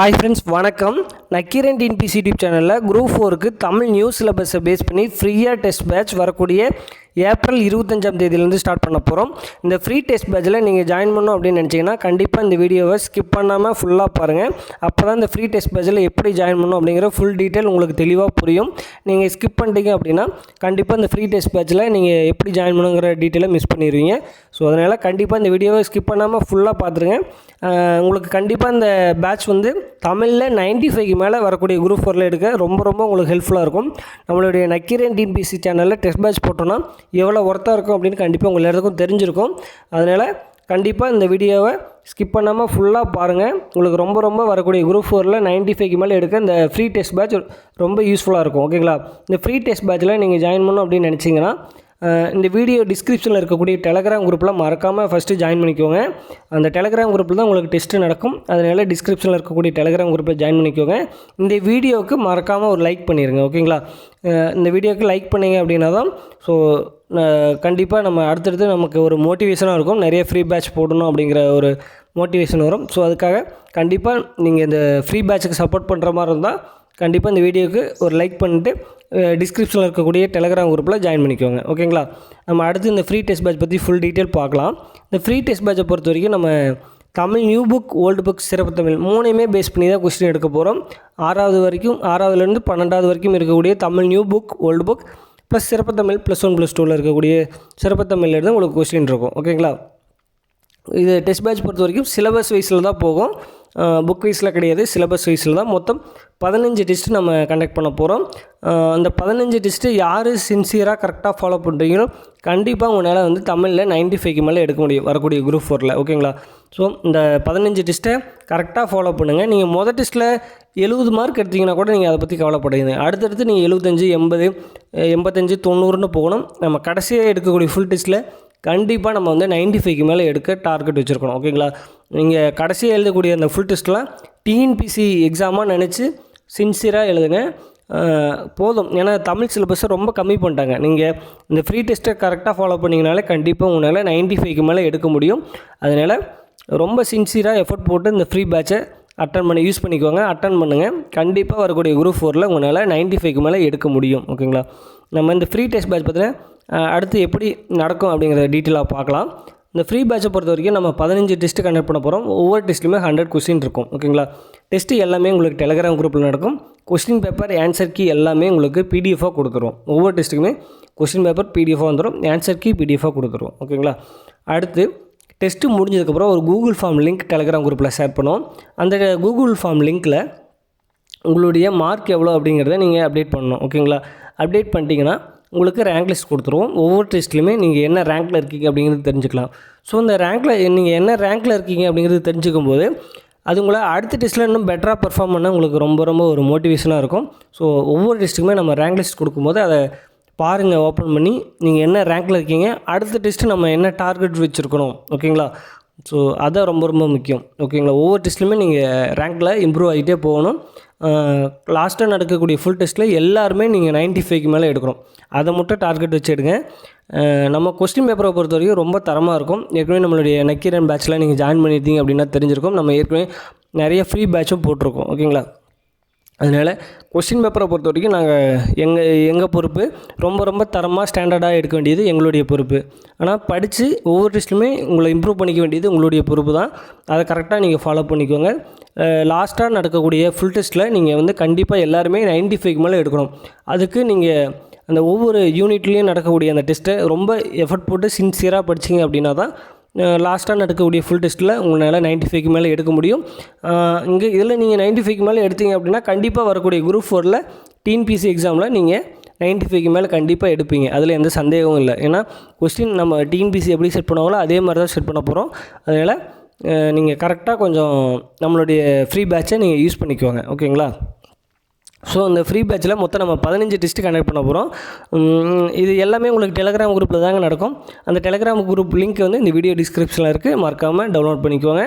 Hi friends வணக்கம். Nakkeeran TNPSC YouTube சேனலில் group ஃபோருக்கு தமிழ் நியூஸ் சிலபஸை பேஸ் பண்ணி ஃப்ரீயாக டெஸ்ட் பேட்ச் வரக்கூடிய ஏப்ரல் இருபத்தஞ்சாம் தேதியிலேருந்து ஸ்டார்ட் பண்ண போகிறோம் இந்த ஃப்ரீ டெஸ்ட் பேட்சில் நீங்கள் ஜாயின் பண்ணணும் அப்படின்னு நினச்சிங்கன்னா கண்டிப்பாக இந்த வீடியோவை ஸ்கிப் பண்ணாமல் ஃபுல்லாக பாருங்கள் அப்போ தான் இந்த ஃப்ரீ டெஸ்ட் பேட்சில் எப்படி ஜாயின் பண்ணணும் அப்படிங்கிற ஃபுல் டீட்டெயில் உங்களுக்கு தெளிவாக புரியும். நீங்கள் ஸ்கிப் பண்ணிட்டீங்க அப்படின்னா கண்டிப்பாக இந்த ஃப்ரீ டெஸ்ட் பேட்சில் நீங்கள் எப்படி ஜாயின் பண்ணுங்கிற டீட்டெயிலை மிஸ் பண்ணிடுவீங்க ஸோ அதனால் கண்டிப்பாக இந்த வீடியோவை ஸ்கிப் பண்ணாமல் ஃபுல்லாக பார்த்துருங்க உங்களுக்கு கண்டிப்பாக இந்த பேட்ச் வந்து தமிழில் 95 ஃபைவ்க்கு மேலே வரக்கூடிய குரூப் ஃபோரில் எடுக்க ரொம்ப ரொம்ப உங்களுக்கு ஹெல்ப்ஃபுல்லாக இருக்கும். நம்மளுடைய நக்கீரன் டிபிசி சேனலில் டெஸ்ட் பேட்ச் போட்டோன்னா எவ்வளோ ஒர்த்தாக இருக்கும் அப்படின்னு கண்டிப்பாக உங்கள் எல்லாருக்கும் தெரிஞ்சிருக்கும். அதனால் கண்டிப்பாக இந்த வீடியோவை ஸ்கிப் பண்ணாமல் ஃபுல்லாக பாருங்கள் உங்களுக்கு ரொம்ப ரொம்ப வரக்கூடிய குரூப் ஃபோரில் 95 ஃபைவ்க்கு மேலே எடுக்க இந்த ஃப்ரீ டெஸ்ட் பேட்ச் ரொம்ப யூஸ்ஃபுல்லாக இருக்கும். ஓகேங்களா இந்த ஃப்ரீ டெஸ்ட் பேட்சில் நீங்கள் ஜாயின் பண்ணணும் அப்படின்னு நினச்சிங்கன்னா இந்த வீடியோ டிஸ்கிரிப்ஷனில் இருக்கக்கூடிய டெலகிராம் குரூப்பில் மறக்காமல் ஃபஸ்ட்டு ஜாயின் பண்ணிக்கோங்க. அந்த டெலகிராம் குரூப்பில் தான் உங்களுக்கு டெஸ்ட்டு நடக்கும். அதனால டிஸ்கிரிப்ஷனில் இருக்கக்கூடிய டெலகிராம் குரூப்பில் ஜாயின் பண்ணிக்கோங்க. இந்த வீடியோவுக்கு மறக்காமல் ஒரு லைக் பண்ணிடுங்க ஓகேங்களா இந்த வீடியோவுக்கு லைக் பண்ணிங்க அப்படின்னா தான் ஸோ கண்டிப்பாக நம்ம அடுத்தடுத்து நமக்கு ஒரு மோட்டிவேஷனாக இருக்கும். நிறைய ஃப்ரீ பேட்ச் போடணும் அப்படிங்கிற ஒரு மோட்டிவேஷன் வரும். ஸோ அதுக்காக கண்டிப்பாக நீங்கள் இந்த ஃப்ரீ பேட்சுக்கு சப்போர்ட் பண்ணுற மாதிரி இருந்தால் கண்டிப்பாக இந்த வீடியோவுக்கு ஒரு லைக் பண்ணிட்டு டிஸ்கிரிப்ஷனில் இருக்கக்கூடிய டெலகிராம் குரூப்பில் ஜாயின் பண்ணிக்கோங்க. ஓகேங்களா நம்ம அடுத்து இந்த ஃப்ரீ டெஸ்ட் பேட்ச் பற்றி ஃபுல் டீட்டெயில் பார்க்கலாம். இந்த ஃப்ரீ டெஸ்ட் பேட்சை பொறுத்த வரைக்கும் நம்ம Tamil new book old book சிறப்பு தமிழ் மூணையுமே பேஸ் பண்ணி தான் கொஸ்டின் எடுக்க போகிறோம் ஆறாவது வரைக்கும் ஆறாவதுலேருந்து பன்னெண்டாவது வரைக்கும் இருக்கக்கூடிய Tamil new book old book plus சிறப்பு தமிழ் ப்ளஸ் ஒன் ப்ளஸ் டூவில் இருக்கக்கூடிய சிறப்பு தமிழ் தான் உங்களுக்கு கொஸ்டின் இருக்கும். ஓகேங்களா இது டெஸ்ட் பேட்ச் பொறுத்த வரைக்கும் சிலபஸ் வைஸில் தான் போகும். புக் வைஸில் கிடையாது. சிலபஸ் வைஸில் தான் மொத்தம் பதினஞ்சு டெஸ்ட்டு நம்ம கண்டக்ட் பண்ண போகிறோம் அந்த பதினஞ்சு டெஸ்ட்டு யார் சின்சியராக கரெக்டாக ஃபாலோ பண்ணுறீங்களோ கண்டிப்பாக உங்களால் வந்து தமிழில் 95 ஃபைவ்க்கு மேலே எடுக்க முடியும் வரக்கூடிய குரூப் ஃபோரில் ஓகேங்களா ஸோ இந்த பதினஞ்சு டெஸ்ட்டை கரெக்டாக ஃபாலோ பண்ணுங்கள் நீங்கள் மொதல் டெஸ்ட்டில் எழுபது மார்க் எடுத்தீங்கன்னா கூட நீங்கள் அதை பற்றி கவலைப்படுங்க அடுத்தடுத்து நீங்கள் எழுபத்தஞ்சு எண்பது எண்பத்தஞ்சு தொண்ணூறுன்னு போகணும். நம்ம கடைசியாக எடுக்கக்கூடிய ஃபுல் டெஸ்ட்டில் கண்டிப்பாக நம்ம வந்து 95 ஃபைவ்க்கு மேலே எடுக்க டார்கெட் வச்சுருக்கணும். ஓகேங்களா நீங்கள் கடைசியாக எழுதக்கூடிய அந்த ஃபுல் டெஸ்ட்லாம் டிஎன்பிசி எக்ஸாமாக நினச்சி சின்சியராக எழுதுங்க. போதும். ஏன்னா தமிழ் சிலபஸை ரொம்ப கம்மி பண்ணிட்டாங்க. நீங்கள் இந்த ஃப்ரீ டெஸ்ட்டை கரெக்டாக ஃபாலோ பண்ணிங்கனாலே கண்டிப்பாக உங்களால் 95 ஃபைவ்க்கு மேலே எடுக்க முடியும். அதனால் ரொம்ப சின்சியராக எஃபர்ட் போட்டு இந்த ஃப்ரீ பேட்சை அட்டன் பண்ணி யூஸ் பண்ணிக்கோங்க. அட்டன் பண்ணுங்கள் கண்டிப்பாக வரக்கூடிய குரூப் ஃபோரில் உங்களால் 95 ஃபைவ்க்கு மேலே எடுக்க முடியும். ஓகேங்களா நம்ம இந்த ஃப்ரீ டெஸ்ட் பேட்ச் பார்த்தீங்கன்னா அடுத்து எப்படி நடக்கும் அப்படிங்கிறத டீட்டெயிலாக பார்க்கலாம். இந்த ஃப்ரீ பேட்சை பொறுத்த வரைக்கும் நம்ம பதினஞ்சு டெஸ்ட்டு கண்டக்ட் பண்ண போகிறோம் ஒவ்வொரு டெஸ்ட்லையுமே ஹண்ட்ரட் கொஸ்டின் இருக்கும். ஓகேங்களா டெஸ்ட்டு எல்லாமே உங்களுக்கு டெலகிராம் குரூப்பில் நடக்கும். கொஸ்டின் பேப்பர் ஆன்சர் கீ எல்லாமே உங்களுக்கு பிடிஎஃபாக கொடுத்துரும். ஒவ்வொரு டெஸ்ட்டுக்குமே கொஸ்டின் பேப்பர் பிடிஎஃபாக வந்துடும் ஆன்சர் கீ பிடிஎஃபாக கொடுத்துருவோம் ஓகேங்களா அடுத்து டெஸ்ட்டு முடிஞ்சதுக்கப்புறம் ஒரு கூகுள் ஃபார்ம் லிங்க் டெலகிராம் குரூப்பில் ஷேர் பண்ணுவோம். அந்த கூகுள் ஃபார்ம் லிங்க்கில் உங்களுடைய மார்க் எவ்வளோ அப்படிங்கிறத நீங்கள் அப்டேட் பண்ணணும். ஓகேங்களா அப்டேட் பண்ணிட்டீங்கன்னா உங்களுக்கு ரேங்க் லிஸ்ட் கொடுத்துருவோம். ஒவ்வொரு டெஸ்ட்லையுமே நீங்கள் என்ன ரேங்க்கில் இருக்கீங்க அப்படிங்கிறது தெரிஞ்சுக்கலாம். ஸோ இந்த ரேங்க்கில் நீங்கள் என்ன ரேங்க்கில் இருக்கீங்க அப்படிங்கிறது தெரிஞ்சுக்கும் போது அது உங்களை அடுத்த டெஸ்ட்டில் இன்னும் பெட்டராக பெர்ஃபார்ம் பண்ணால் உங்களுக்கு ரொம்ப ரொம்ப ஒரு மோட்டிவேஷனாக இருக்கும். ஸோ ஒவ்வொரு டெஸ்ட்டுக்குமே நம்ம ரேங்க் லிஸ்ட் கொடுக்கும்போது அதை பாருங்கள் ஓப்பன் பண்ணி நீங்கள் என்ன ரேங்க்கில் இருக்கீங்க அடுத்த டெஸ்ட்டு நம்ம என்ன டார்கெட் வச்சுருக்கணும் ஓகேங்களா? ஸோ அதான் ரொம்ப ரொம்ப முக்கியம் ஓகேங்களா? ஒவ்வொரு டெஸ்ட்லையுமே நீங்கள் ரேங்க்கில் இம்ப்ரூவ் ஆகிட்டே போகணும். லாஸ்ட்டாக நடக்கக்கூடிய ஃபுல் டெஸ்ட்டில் எல்லாருமே நீங்கள் 95 ஃபைவ்க்கு மேலே எடுக்கணும். அதை மட்டும் டார்கெட் வச்சு எடுங்க. நம்ம கொஸ்டின் பேப்பரை பொறுத்த வரைக்கும் ரொம்ப தரமாக இருக்கும். ஏற்கனவே நம்மளுடைய நக்கீரன் பேட்ச்லாம் நீங்கள் ஜாயின் பண்ணியிருந்தீங்க அப்படின்னா தெரிஞ்சிருக்கும். நம்ம ஏற்கனவே நிறைய ஃப்ரீ பேட்சும் போட்டிருக்கோம். ஓகேங்களா? அதனால் கொஸ்டின் பேப்பரை பொறுத்த வரைக்கும் நாங்கள் எங்கள் எங்கள் பொறுப்பு? ரொம்ப ரொம்ப தரமாக ஸ்டாண்டர்டாக எடுக்க வேண்டியது எங்களுடைய பொறுப்பு. ஆனால் படித்து ஒவ்வொரு டெஸ்ட்லையுமே உங்களை இம்ப்ரூவ் பண்ணிக்க வேண்டியது உங்களுடைய பொறுப்பு தான். அதை கரெக்டாக நீங்கள் ஃபாலோ பண்ணிக்கோங்க. லாஸ்ட்டாக நடக்கக்கூடிய ஃபுல் டெஸ்ட்டில் நீங்கள் வந்து கண்டிப்பாக எல்லாருமே 95 ஃபைவ்க்கு மேலே எடுக்கணும். அதுக்கு நீங்கள் அந்த ஒவ்வொரு யூனிட்லேயும் நடக்கக்கூடிய அந்த டெஸ்ட்டை ரொம்ப எஃபர்ட் போட்டு சின்சியராக படிச்சிங்க அப்படின்னா தான் லாஸ்ட்டாக நடக்கக்கூடிய ஃபுல் டெஸ்ட்டில் உங்களால் 95 ஃபைவ்க்கு மேலே எடுக்க முடியும். இங்கே இதில் நீங்கள் 95 ஃபைவ்க்கு மேலே எடுத்தீங்க அப்படின்னா கண்டிப்பாக வரக்கூடிய குரூப் ஃபோரில் டிஎன்பிசி எக்ஸாமில் நீங்கள் 95 ஃபைவ்க்கு மேலே கண்டிப்பாக எடுப்பீங்க. அதில் எந்த சந்தேகமும் இல்லை. ஏன்னா கொஸ்டின் நம்ம டிஎன்பிசி எப்படி செட் பண்ணுவாங்களோ அதே மாதிரி தான் செட் பண்ண போகிறோம் அதனால் நீங்கள் கரெக்டாக கொஞ்சம் நம்மளுடைய ஃப்ரீ பேட்சை நீங்கள் யூஸ் பண்ணிக்கோங்க ஓகேங்களா ஸோ இந்த ஃப்ரீ பேட்சில் மொத்தம் நம்ம பதினஞ்சு டெஸ்ட்டு கனெக்ட் பண்ண போகிறோம் இது எல்லாமே உங்களுக்கு டெலகிராம் குரூப்பில் தாங்க நடக்கும். அந்த டெலகிராம் குரூப் லிங்க் வந்து இந்த வீடியோ டிஸ்கிரிப்ஷனில் இருக்குது மறக்காமல் டவுன்லோட் பண்ணிக்கோங்க.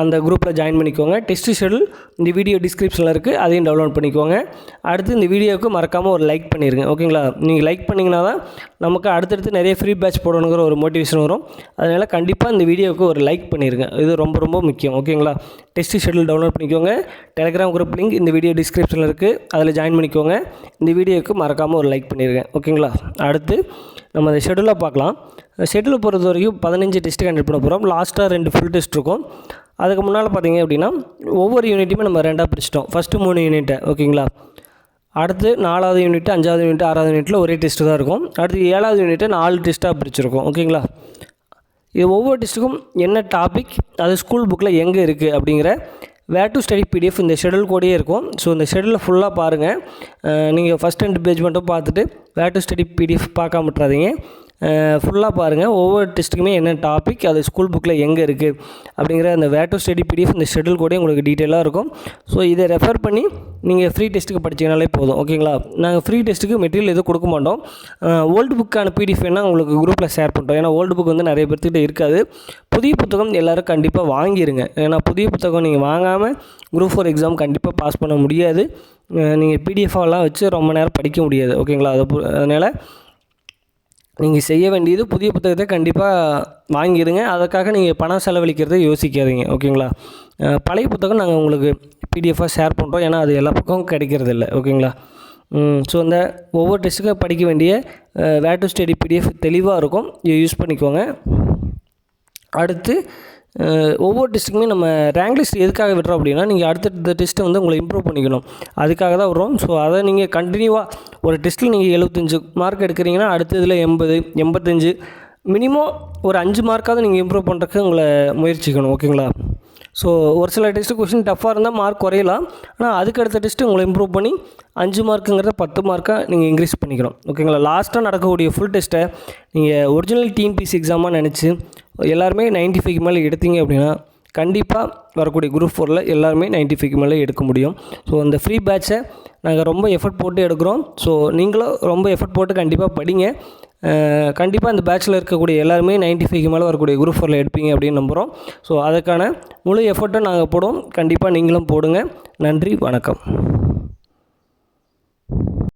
அந்த குரூப்பில் ஜாயின் பண்ணிக்கோங்க. டெஸ்ட் ஷெடியூல் இந்த வீடியோ டிஸ்கிரிப்ஷனில் இருக்குது அதையும் டவுன்லோட் பண்ணிக்கோங்க. அடுத்து இந்த வீடியோவுக்கு மறக்காமல் ஒரு லைக் பண்ணிடுங்க ஓகேங்களா? நீங்கள் லைக் பண்ணிங்கன்னா தான் நமக்கு அடுத்தடுத்து நிறைய ஃப்ரீ பேட்ச் போடணுங்கிற ஒரு மோட்டிவேஷன் வரும். அதனால் கண்டிப்பாக இந்த வீடியோவுக்கு ஒரு லைக் பண்ணிடுங்க இது ரொம்ப ரொம்ப முக்கியம். ஓகேங்களா? டெஸ்ட் ஷெடியூல் டவுன்லோட் பண்ணிக்கோங்க. டெலகிராம் குரூப் லிங்க் இந்த வீடியோ டிஸ்கிரிப்ஷனில் இருக்குது அதில் ஜாயின் பண்ணிக்கோங்க. இந்த வீடியோவுக்கு மறக்காமல் ஒரு லைக் பண்ணிடுங்க ஓகேங்களா அடுத்து நம்ம அந்த ஷெடியூலாக பார்க்கலாம். ஷெடியூலை பொறுத்த வரைக்கும் பதினஞ்சு டெஸ்ட்டு கண்டக்ட் பண்ண போகிறோம் லாஸ்ட்டாக ரெண்டு ஃபுல் டெஸ்ட் இருக்கும். அதுக்கு முன்னால் பார்த்தீங்க அப்படின்னா ஒவ்வொரு யூனிட்டுமே நம்ம ரெண்டாக பிரிச்சிட்டோம். ஃபஸ்ட்டு மூணு யூனிட்டை ஓகேங்களா அடுத்து நாலாவது யூனிட் அஞ்சாவது யூனிட் ஆறாவது யூனிட்டில் ஒரே டெஸ்ட்டு தான் இருக்கும். அடுத்து ஏழாவது யூனிட்டை நாலு டெஸ்ட்டாக பிரிச்சிருக்கோம். ஓகேங்களா இது ஒவ்வொரு டெஸ்ட்டுக்கும் என்ன டாபிக் அது ஸ்கூல் புக்கில் எங்கே இருக்குது அப்படிங்கிற வேர் டு ஸ்டடி பிடிஎஃப் இந்த ஷெடியூல் கூடயே இருக்கும். ஸோ இந்த ஷெடியூலில் ஃபுல்லாக பாருங்கள் நீங்கள் ஃபஸ்ட் ரெண்டு பேஜ் மட்டும் பார்த்துட்டு வேர் டு ஸ்டடி பிடிஎஃப் பார்க்காம விட்றாதீங்க ஃபுல்லாக பாருங்கள் ஒவ்வொரு டெஸ்ட்டுக்குமே என்ன டாபிக் அது ஸ்கூல் புக்கில் எங்கே இருக்குது அப்படிங்கிற அந்த வேர் டு ஸ்டடி பிடிஎஃப் இந்த ஷெடியூல் கூட உங்களுக்கு டீட்டெயிலாக இருக்கும். ஸோ இதை ரெஃபர் பண்ணி நீங்கள் ஃப்ரீ டெஸ்ட்டுக்கு படிச்சிங்கனாலே போதும். ஓகேங்களா நாங்கள் ஃப்ரீ டெஸ்ட்டுக்கு மெட்டீரியல் எதுவும் கொடுக்க மாட்டோம். ஓல்டு புக்கான பிடிஎஃப் வேணால் உங்களுக்கு குரூப்பில் ஷேர் பண்ணுறோம் ஏன்னா ஓல்டு புக் வந்து நிறைய பேர்த்துக்கிட்ட இருக்காது. புதிய புத்தகம் எல்லோரும் கண்டிப்பாக வாங்கிடுங்க ஏன்னா புதிய புத்தகம் நீங்கள் வாங்காமல் குரூப் ஃபோர் எக்ஸாம் கண்டிப்பாக பாஸ் பண்ண முடியாது. நீங்கள் பிடிஎஃபாலாம் வச்சு ரொம்ப நேரம் படிக்க முடியாது. ஓகேங்களா அதை அதனால் நீங்கள் செய்ய வேண்டியது புதிய புத்தகத்தை கண்டிப்பாக வாங்கிடுங்க. அதற்காக நீங்கள் பணம் செலவழிக்கிறத யோசிக்காதீங்க. ஓகேங்களா? பழைய புத்தகம் நாங்கள் உங்களுக்கு பிடிஎஃபாக ஷேர் பண்ணுறோம் ஏன்னா அது எல்லா பக்கமும் கிடைக்கிறது இல்லை ஓகேங்களா ஸோ அந்த ஒவ்வொரு டெஸ்ட்டுக்கும் படிக்க வேண்டிய வேர் டு ஸ்டடி பிடிஎஃப் தெளிவாக இருக்கும். இதை யூஸ் பண்ணிக்கோங்க. அடுத்து ஒவ்வொரு டெஸ்ட்டுக்குமே நம்ம ரேங்க் லிஸ்ட் எதுக்காக விடுறோம் அப்படின்னா நீங்கள் அடுத்தடுத்த டெஸ்ட்டை வந்து உங்களை இம்ப்ரூவ் பண்ணிக்கணும். அதுக்காக தான் வரும் ஸோ அதை நீங்கள் கண்டினியூவாக ஒரு டெஸ்ட்டில் நீங்கள் எழுபத்தஞ்சு மார்க் எடுக்கிறீங்கன்னா அடுத்ததில் எண்பது எண்பத்தஞ்சு மினிமம் ஒரு அஞ்சு மார்க்காவது நீங்கள் இம்ப்ரூவ் பண்ணுறதுக்கு உங்களை முயற்சிக்கணும். ஓகேங்களா ஸோ ஒரு சில டெஸ்ட்டு கொஷின் டஃப்பாக இருந்தால் மார்க் குறையலாம். ஆனால் அதுக்கு அடுத்த டெஸ்ட்டு உங்களை இம்ப்ரூவ் பண்ணி அஞ்சு மார்க்குங்கிறத பத்து மார்க்காக நீங்கள் இன்க்ரீஸ் பண்ணிக்கணும். ஓகேங்களா லாஸ்ட்டாக நடக்கக்கூடிய ஃபுல் டெஸ்ட்டை நீங்கள் ஒரிஜினல் டிஎன்பிசி எக்ஸாமாக நினச்சி எல்லாருமே 95 ஃபைவ் மேலே எடுத்தீங்க அப்படின்னா கண்டிப்பாக வரக்கூடிய குரூப் ஃபோரில் எல்லாருமே 95 ஃபைவ் மேலே எடுக்க முடியும். ஸோ அந்த ஃப்ரீ பேட்சை நாங்கள் ரொம்ப எஃபர்ட் போட்டு எடுக்கிறோம். ஸோ நீங்களும் ரொம்ப எஃபர்ட் போட்டு கண்டிப்பாக படிங்க. கண்டிப்பாக இந்த பேட்சில் இருக்கக்கூடிய எல்லாருமே 95 ஃபைவ் மேலே வரக்கூடிய குரூப் ஃபோரில் எடுப்பீங்க அப்படின்னு நம்புகிறோம் ஸோ அதுக்கான முழு எஃபர்ட்டும் நாங்கள் போடுவோம். கண்டிப்பாக நீங்களும் போடுங்க. நன்றி வணக்கம்.